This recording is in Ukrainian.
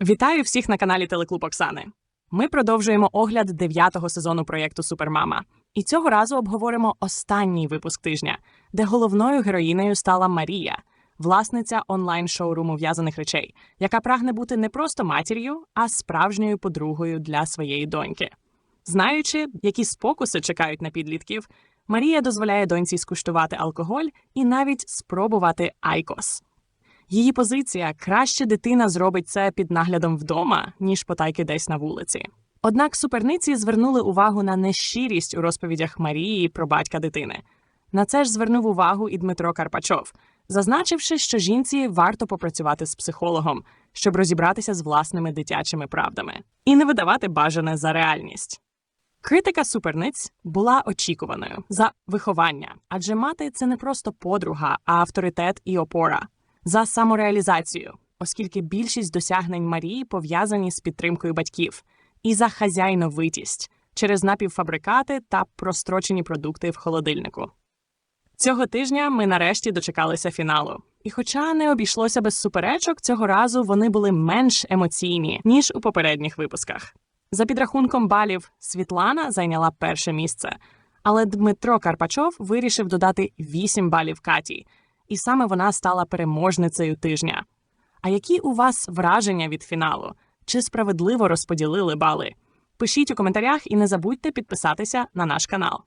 Вітаю всіх на каналі Телеклуб Оксани. Ми продовжуємо огляд дев'ятого сезону проєкту Супермама. І цього разу обговоримо останній випуск тижня, де головною героїнею стала Марія, власниця онлайн-шоуруму в'язаних речей, яка прагне бути не просто матір'ю, а справжньою подругою для своєї доньки. Знаючи, які спокуси чекають на підлітків, Марія дозволяє доньці скуштувати алкоголь і навіть спробувати айкос. Її позиція краще дитина зробить це під наглядом вдома, ніж потайки десь на вулиці. Однак суперниці звернули увагу на нещирість у розповідях Марії про батька дитини. На це ж звернув увагу і Дмитро Карпачов, зазначивши, що жінці варто попрацювати з психологом, щоб розібратися з власними дитячими правдами і не видавати бажане за реальність. Критика суперниць була очікуваною за виховання, адже мати це не просто подруга, а авторитет і опора за самореалізацію, оскільки більшість досягнень Марії пов'язані з підтримкою батьків, і за хазяйновитість через напівфабрикати та прострочені продукти в холодильнику. Цього тижня ми нарешті дочекалися фіналу. І хоча не обійшлося без суперечок, цього разу вони були менш емоційні, ніж у попередніх випусках. За підрахунком балів, Світлана зайняла перше місце, але Дмитро Карпачов вирішив додати 8 балів Каті, і саме вона стала переможницею тижня. А які у вас враження від фіналу? Чи справедливо розподілили бали? Пишіть у коментарях і не забудьте підписатися на наш канал.